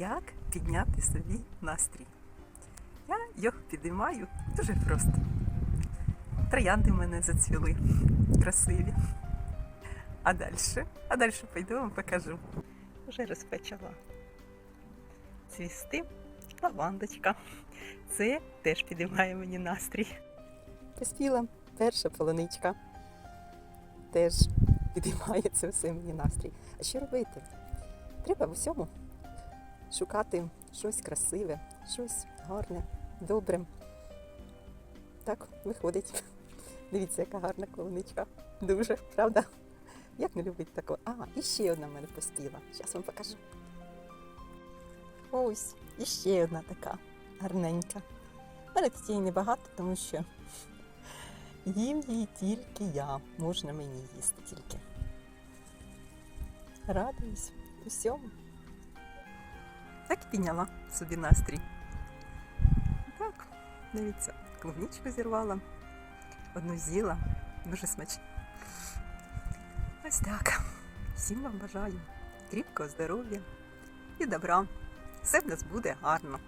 Як підняти собі настрій? Я його підіймаю дуже просто. Троянди в мене зацвіли, красиві. А далі? А далі пойду вам покажу. Вже розпочала цвісти лавандочка. Це теж підіймає мені настрій. Поспіла перша полуничка. Теж підіймає це все мені настрій. А що робити? Треба в усьому шукати щось красиве, щось гарне, добре. Так, виходить. Дивіться, яка гарна колоничка. Дуже, правда? Як не любить такого? А, і ще одна в мене поспіла. Зараз вам покажу. Ось, і ще одна така гарненька. У мене тут її небагато, тому що їм її тільки я. Можна мені їсти тільки. Радуюсь усьому. Так і підняла собі настрій. Так, дивіться, клубничку зірвала, одну з'їла, дуже смачно. Ось так. Всім вам бажаю кріпкого здоров'я і добра. Все в нас буде гарно.